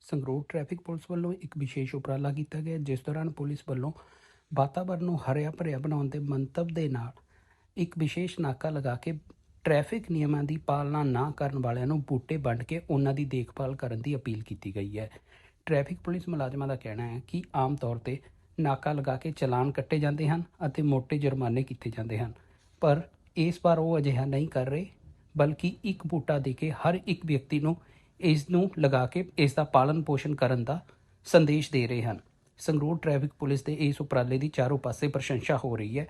Sangrur traffic police ਵੱਲੋਂ ਇੱਕ ਵਿਸ਼ੇਸ਼ ਉਪਰਾਲਾ ਕੀਤਾ ਗਿਆ, ਜਿਸ ਦੌਰਾਨ ਪੁਲਿਸ ਵੱਲੋਂ ਵਾਤਾਵਰਣ ਨੂੰ ਹਰਿਆ ਭਰਿਆ ਬਣਾਉਣ ਦੇ ਮੰਤਵ ਦੇ ਨਾਲ ਇੱਕ ਵਿਸ਼ੇਸ਼ ਨਾਕਾ ਲਗਾ ਕੇ ਟ੍ਰੈਫਿਕ ਨਿਯਮਾਂ ਦੀ ਪਾਲਣਾ ਨਾ ਕਰਨ ਵਾਲਿਆਂ ਨੂੰ ਬੂਟੇ ਵੰਡ ਕੇ ਉਹਨਾਂ ਦੀ ਦੇਖਭਾਲ ਕਰਨ ਦੀ ਅਪੀਲ ਕੀਤੀ ਗਈ ਹੈ। ਟ੍ਰੈਫਿਕ ਪੁਲਿਸ ਮੁਲਾਜ਼ਮਾਂ ਦਾ ਕਹਿਣਾ ਹੈ ਕਿ ਆਮ ਤੌਰ ਤੇ ਨਾਕਾ ਲਗਾ ਕੇ ਚਲਾਨ ਕੱਟੇ ਜਾਂਦੇ ਹਨ ਅਤੇ ਮੋٹے ਜੁਰਮਾਨੇ ਕੀਤੇ ਜਾਂਦੇ ਹਨ, ਪਰ ਇਸ ਵਾਰ ਉਹ ਅਜਿਹਾ ਨਹੀਂ ਕਰ ਰਹੇ, ਬਲਕਿ ਇੱਕ ਬੂਟਾ ਦੇ ਕੇ ਹਰ ਇੱਕ ਵਿਅਕਤੀ ਨੂੰ ਇਸ ਨੂੰ ਲਗਾ ਕੇ ਇਸ ਦਾ ਪਾਲਣ ਪੋਸ਼ਣ ਕਰਨ ਦਾ ਸੰਦੇਸ਼ ਦੇ ਰਹੇ ਹਨ। ਸੰਗਰੂਰ ਟ੍ਰੈਫਿਕ ਪੁਲਿਸ ਦੇ ਇਸ ਉਪਰਾਲੇ ਦੀ ਚਾਰੋਂ ਪਾਸੇ ਪ੍ਰਸ਼ੰਸਾ ਹੋ ਰਹੀ ਹੈ।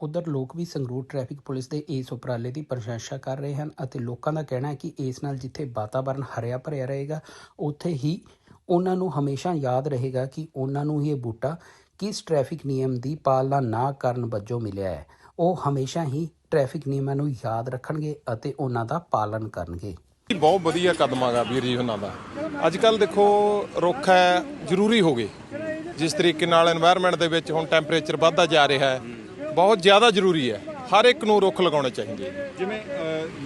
ਉਧਰ ਲੋਕ ਵੀ ਸੰਗਰੂਰ ਟ੍ਰੈਫਿਕ ਪੁਲਿਸ ਦੇ ਇਸ ਉਪਰਾਲੇ ਦੀ ਪ੍ਰਸ਼ੰਸਾ ਕਰ ਰਹੇ ਹਨ ਅਤੇ ਲੋਕਾਂ ਦਾ ਕਹਿਣਾ ਹੈ ਕਿ ਇਸ ਨਾਲ ਜਿੱਥੇ ਵਾਤਾਵਰਣ ਹਰਿਆ ਭਰਿਆ ਰਹੇਗਾ, ਉੱਥੇ ਹੀ ਉਹਨਾਂ ਨੂੰ ਹਮੇਸ਼ਾ ਯਾਦ ਰਹੇਗਾ ਕਿ ਉਹਨਾਂ ਨੂੰ ਇਹ ਬੂਟਾ ਕਿਸ ਟ੍ਰੈਫਿਕ ਨਿਯਮ ਦੀ ਪਾਲਣਾ ਨਾ ਕਰਨ ਵਜੋਂ ਮਿਲਿਆ ਹੈ। ਉਹ ਹਮੇਸ਼ਾ ਹੀ ਟ੍ਰੈਫਿਕ ਨਿਯਮਾਂ ਨੂੰ ਯਾਦ ਰੱਖਣਗੇ ਅਤੇ ਉਹਨਾਂ ਦਾ ਪਾਲਣ ਕਰਨਗੇ। ਬਹੁਤ ਵਧੀਆ ਕਦਮ ਆਗਾ ਵੀਰ ਜੀ ਉਹਨਾਂ ਦਾ। ਅੱਜ ਕੱਲ ਦੇਖੋ ਰੁੱਖ ਹੈ ਜ਼ਰੂਰੀ ਹੋ ਗਏ। ਜਿਸ ਤਰੀਕੇ ਨਾਲ এনवायरमेंट ਦੇ ਵਿੱਚ ਹੁਣ ਟੈਂਪਰੇਚਰ ਵੱਧਦਾ ਜਾ ਰਿਹਾ ਹੈ ਬਹੁਤ ਜ਼ਿਆਦਾ ਜ਼ਰੂਰੀ ਹੈ। ਹਰ ਇੱਕ ਨੂੰ ਰੁੱਖ ਲਗਾਉਣੇ ਚਾਹੀਦੇ। ਹੈ। ਜਿਵੇਂ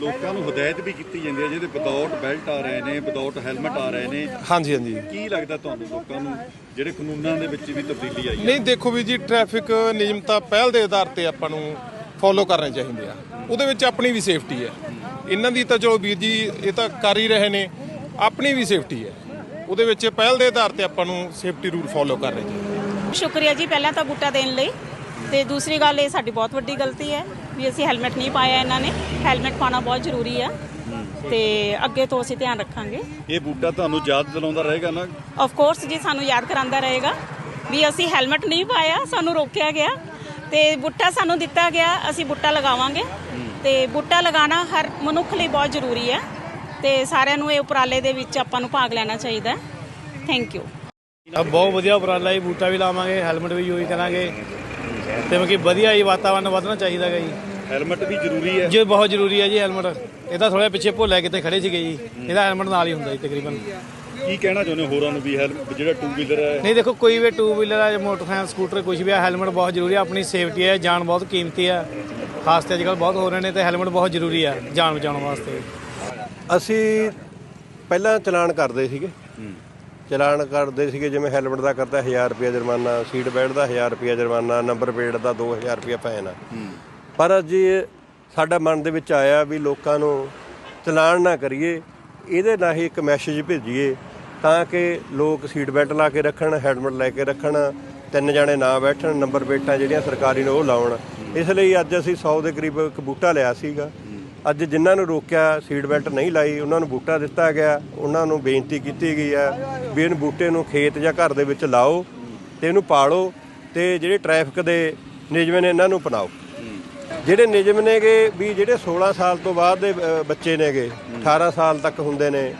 ਲੋਕਾਂ ਨੂੰ ਹਦਾਇਤ ਵੀ ਕੀਤੀ ਜਾਂਦੀ ਹੈ ਜਿਹਦੇ ਵਿਦਆਊਟ ਬੈਲਟ ਆ ਰਹੇ ਨੇ ਵਿਦਆਊਟ ਹੈਲਮਟ ਆ ਰਹੇ ਨੇ। ਹਾਂਜੀ ਹਾਂਜੀ। ਕੀ ਲੱਗਦਾ ਤੁਹਾਨੂੰ ਲੋਕਾਂ ਨੂੰ ਜਿਹੜੇ ਕਾਨੂੰਨਾਂ ਦੇ ਵਿੱਚ ਵੀ ਤਬਦੀਲੀ ਆਈ ਨਹੀਂ ਦੇਖੋ ਵੀ ਜੀ ਟ੍ਰੈਫਿਕ ਨਿਯਮਤਾ ਪਹਿਲ ਦੇ ਆਧਾਰ ਤੇ ਆਪਾਂ ਨੂੰ ਫੋਲੋ ਕਰਨੇ ਚਾਹੀਦੇ ਆ। ਉਹਦੇ ਵਿੱਚ ਆਪਣੀ ਵੀ ਸੇਫਟੀ ਹੈ। ਇਹਨਾਂ ਦੀ ਤਾਂ ਚਲੋ ਵੀਰ ਜੀ ਇਹ ਤਾਂ ਕਰ ਹੀ ਰਹੇ ਨੇ। ਆਪਣੀ ਵੀ ਸੇਫਟੀ ਹੈ। ਉਹਦੇ ਵਿੱਚ ਪਹਿਲ ਦੇ ਆਧਾਰ ਤੇ ਆਪਾਂ ਨੂੰ ਸੇਫਟੀ ਰੂਲ ਫੋਲੋ ਕਰਨੇ ਚਾਹੀਦੇ ਸ਼ੁਕਰੀਆ ਜੀ ਪਹਿਲਾਂ ਤਾਂ ਬੂਟਾ ਦੇਣ ਲਈ। ਤੇ ਦੂਸਰੀ ਗੱਲ ਇਹ ਸਾਡੀ ਬਹੁਤ ਵੱਡੀ ਗਲਤੀ ਹੈ ਵੀ ਅਸੀਂ ਹੈਲਮਟ ਨਹੀਂ ਪਾਇਆ ਇਹਨਾਂ ਨੇ। ਹੈਲਮਟ ਪਾਉਣਾ ਬਹੁਤ ਜ਼ਰੂਰੀ ਹੈ ਤੇ ਅੱਗੇ ਤੋਂ ਅਸੀਂ ਧਿਆਨ ਰੱਖਾਂਗੇ। ਇਹ ਬੂਟਾ ਤੁਹਾਨੂੰ ਯਾਦ ਦਿਲਾਉਂਦਾ ਰਹੇਗਾ ਨਾ? ਆਫ ਕੋਰਸ ਜੀ ਸਾਨੂੰ ਯਾਦ ਕਰਾਉਂਦਾ ਰਹੇਗਾ ਵੀ ਅਸੀਂ ਹੈਲਮਟ ਨਹੀਂ ਪਾਇਆ ਸਾਨੂੰ ਰੋਕਿਆ ਗਿਆ। ਤੇ ਬੂਟਾ ਸਾਨੂੰ ਦਿੱਤਾ ਗਿਆ ਅਸੀਂ ਬੂਟਾ ਲਗਾਵਾਂਗੇ। ਤੇ ਬੂਟਾ ਲਗਾਉਣਾ ਹਰ ਮਨੁੱਖ ਲਈ ਬਹੁਤ ਜ਼ਰੂਰੀ ਹੈ ਤੇ ਸਾਰਿਆਂ ਨੂੰ ਇਹ ਉਪਰਾਲੇ ਦੇ ਵਿੱਚ ਆਪਾਂ ਨੂੰ ਭਾਗ ਲੈਣਾ ਚਾਹੀਦਾ ਹੈ। ਥੈਂਕ ਯੂ ਆ ਬਹੁਤ ਵਧੀਆ ਉਪਰਾਲਾ ਜੀ ਬੂਟਾ ਵੀ ਲਾਵਾਂਗੇ ਹੈਲਮਟ ਵੀ ਯੂਜ਼ ਕਰਾਂਗੇ। ਤੇ ਮਤਲਬ ਕਿ ਵਧੀਆ ਹੀ ਵਾਤਾਵਰਨ ਵਧਣਾ ਚਾਹੀਦਾ ਹੈ ਜੀ। ਹੈਲਮਟ ਵੀ ਜ਼ਰੂਰੀ ਹੈ। ਜੀ ਬਹੁਤ ਜ਼ਰੂਰੀ ਹੈ ਜੀ ਹੈਲਮਟ ਇਹ ਤਾਂ ਥੋੜਾ ਪਿੱਛੇ ਭੁੱਲਿਆ ਕਿਤੇ ਖੜੇ ਸੀਗੇ ਜੀ। ਇਹਦਾ ਹੈਲਮਟ ਨਾਲ ਹੀ ਹੁੰਦਾ ਜੀ ਤਕਰੀਬਨ। ਕੀ ਕਹਿਣਾ ਚਾਹੁੰਦੇ ਹੋ ਹੋਰਾਂ ਨੂੰ ਵੀ ਹੈਲਮਟ ਜਿਹੜਾ ਟੂ ਵੀਲਰ ਹੈ? ਨਹੀਂ ਦੇਖੋ ਕੋਈ ਵੀ ਟੂ ਵੀਲਰ ਹੈ ਜਾਂ ਮੋਟਰਸਾਈਕਲ ਸਕੂਟਰ ਕੁਝ ਵੀ ਹੈ ਹੈਲਮਟ ਬਹੁਤ ਜ਼ਰੂਰੀ ਹੈ। ਆਪਣੀ ਸੇਫਟੀ ਹੈ ਜਾਨ ਬਹੁਤ ਕੀਮਤੀ ਹੈ। ਹਾਦਸੇ ਅੱਜ ਕੱਲ੍ਹ ਬਹੁਤ ਹੋ ਰਹੇ ਨੇ ਤੇ ਹੈਲਮਟ ਬਹੁਤ ਜ਼ਰੂਰੀ ਹੈ ਜਾਨ ਬਚਾਉਣ ਵਾਸਤੇ। ਅਸੀਂ ਪਹਿਲਾਂ ਚਲਾਨ ਕਰਦੇ ਸੀਗੇ। ਚਲਾਨ ਕਰਦੇ ਸੀਗੇ ਜਿਵੇਂ ਹੈਲਮਟ ਦਾ ਕਰਦਾ 1000 ਰੁਪਿਆ ਜੁਰਮਾਨਾ ਸੀਟ ਬੈਲਟ ਦਾ 1000 ਰੁਪਿਆ ਜੁਰਮਾਨਾ ਨੰਬਰ ਪਲੇਟ ਦਾ 2000 ਰੁਪਿਆ ਫਾਈਨ ਆ। ਪਰ ਅੱਜ ਇਹ ਸਾਡਾ ਮਨ ਦੇ ਵਿੱਚ ਆਇਆ ਵੀ ਲੋਕਾਂ ਨੂੰ ਚਲਾਨ ਨਾ ਕਰੀਏ ਇਹਦੇ ਨਾਲ ਹੀ ਇੱਕ ਮੈਸੇਜ ਭੇਜੀਏ ਤਾਂ ਕਿ ਲੋਕ ਸੀਟ ਬੈਲਟ ਲਾ ਕੇ ਰੱਖਣ ਹੈਲਮਟ ਲੈ ਕੇ ਰੱਖਣ ਤਿੰਨ ਜਣੇ ਨਾ ਬੈਠਣ, ਨੰਬਰ ਪਲੇਟਾਂ ਜਿਹੜੀਆਂ ਸਰਕਾਰੀ ਨੇ ਉਹ ਲਾਉਣ। ਇਸ ਲਈ ਅੱਜ ਅਸੀਂ 100 ਦੇ ਕਰੀਬ ਇੱਕ ਬੂਟਾ ਲਿਆ ਸੀਗਾ। ਅੱਜ ਜਿਨ੍ਹਾਂ ਨੂੰ ਰੋਕਿਆ, ਸੀਟ ਬੈਲਟ ਨਹੀਂ ਲਾਈ, ਉਹਨਾਂ ਨੂੰ ਬੂਟਾ ਦਿੱਤਾ ਗਿਆ। ਉਹਨਾਂ ਨੂੰ ਬੇਨਤੀ ਕੀਤੀ ਗਈ ਹੈ ਵੀ ਇਹਨੂੰ ਬੂਟੇ ਨੂੰ ਖੇਤ ਜਾਂ ਘਰ ਦੇ ਵਿੱਚ ਲਾਓ ਤੇ ਇਹਨੂੰ ਪਾਲੋ ਤੇ ਜਿਹੜੇ ਟ੍ਰੈਫਿਕ ਦੇ ਨਿਯਮ ਨੇ ਇਹਨਾਂ ਨੂੰ ਅਪਣਾਓ। ਜਿਹੜੇ ਨਿਯਮ ਨੇਗੇ ਵੀ ਜਿਹੜੇ 16 ਸਾਲ ਤੋਂ ਬਾਅਦ ਦੇ ਬੱਚੇ ਨੇਗੇ 18 ਸਾਲ ਤੱਕ ਹੁੰਦੇ ਨੇ,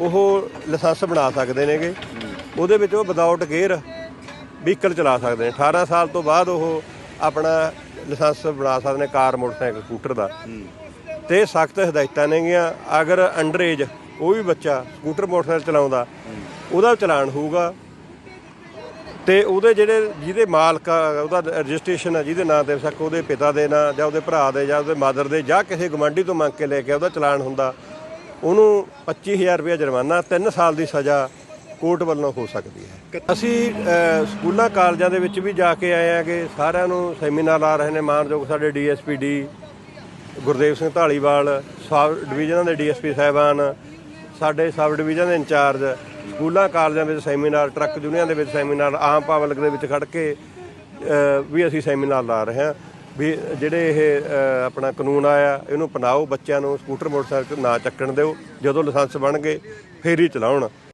ਉਹ ਲਾਇਸੈਂਸ ਬਣਾ ਸਕਦੇ ਨੇਗੇ। ਉਹਦੇ ਵਿੱਚ ਉਹ ਵਿਦਆਊਟ ਗੇਅਰ ਵਹੀਕਲ ਚਲਾ ਸਕਦੇ ਨੇ। 18 ਸਾਲ ਤੋਂ ਬਾਅਦ ਉਹ ਆਪਣਾ ਲਾਇਸੈਂਸ ਬਣਾ ਸਕਦੇ ਨੇ ਕਾਰ ਮੋਟਰਸਾਈਕਲ ਸਕੂਟਰ ਦਾ। ਤੇ ਸਖਤ ਹਦਾਇਤਾਂ ਨੇਗੀਆਂ। ਅਗਰ ਅੰਡਰ ਏਜ ਉਹ ਵੀ ਬੱਚਾ ਸਕੂਟਰ ਮੋਟਰਸਾਈਕਲ ਚਲਾਉਂਦਾ ਉਹਦਾ ਚਲਾਨ ਹੋਊਗਾ। ਤੇ ਉਹਦੇ ਜਿਹੜੇ ਜਿਹਦੇ ਮਾਲਕ ਉਹਦਾ ਰਜਿਸਟ੍ਰੇਸ਼ਨ ਆ ਜਿਹਦੇ ਨਾਂ ਤੇ ਸਕ ਉਹਦੇ ਪਿਤਾ ਦੇ ਨਾਂ ਜਾਂ ਉਹਦੇ ਭਰਾ ਦੇ ਜਾਂ ਉਹਦੇ ਮਦਰ ਦੇ ਜਾਂ ਕਿਸੇ ਗਵਾਂਢੀ ਤੋਂ ਮੰਗ ਕੇ ਲੈ ਕੇ ਉਹਦਾ ਚਲਾਨ ਹੁੰਦਾ ਉਹਨੂੰ 25000 ਰੁਪਏ ਜੁਰਮਾਨਾ 3 ਸਾਲ ਦੀ ਸਜ਼ਾ ਕੋਰਟ ਵੱਲੋਂ ਹੋ ਸਕਦੀ ਹੈ। ਅਸੀਂ ਸਕੂਲਾਂ ਕਾਲਜਾਂ ਦੇ ਵਿੱਚ ਵੀ ਜਾ ਕੇ ਆਏ ਆ ਕਿ ਸਾਰਿਆਂ ਨੂੰ ਸੈਮੀਨਾਰ ਲਾ ਰਹੇ ਨੇ। ਮਾਨਯੋਗ ਸਾਡੇ ਡੀਐਸਪੀ ਡੀ ਗੁਰਦੇਵ ਸਿੰਘ ਢਾਲੀਵਾਲ ਸਬ ਡਿਵੀਜ਼ਨਾਂ ਦੇ ਡੀਐਸਪੀ ਸਾਹਿਬਾਨ, ਸਾਡੇ ਸਬ ਡਿਵੀਜ਼ਨ ਦੇ ਇੰਚਾਰਜ, ਸਕੂਲਾਂ ਕਾਲਜਾਂ ਵਿੱਚ ਸੈਮੀਨਾਰ, ਟਰੱਕ ਯੂਨੀਅਨ ਦੇ ਵਿੱਚ ਸੈਮੀਨਾਰ, ਆਮ ਪਬਲਿਕ ਦੇ ਵਿੱਚ ਖੜ ਕੇ ਵੀ ਅਸੀਂ ਸੈਮੀਨਾਰ ਲਾ ਰਹੇ ਹਾਂ। ਵੀ ਜਿਹੜੇ ਇਹ ਆਪਣਾ ਕਾਨੂੰਨ ਆਇਆ, ਇਹਨੂੰ ਅਪਣਾਓ, ਬੱਚਿਆਂ ਨੂੰ ਸਕੂਟਰ, ਮੋਟਰਸਾਈਕਲ ਨਾ ਚੱਕਣ ਦਿਓ। ਜਦੋਂ ਲਾਇਸੈਂਸ ਬਣ ਗਏ, ਫੇਰ ਹੀ ਚਲਾਉਣ।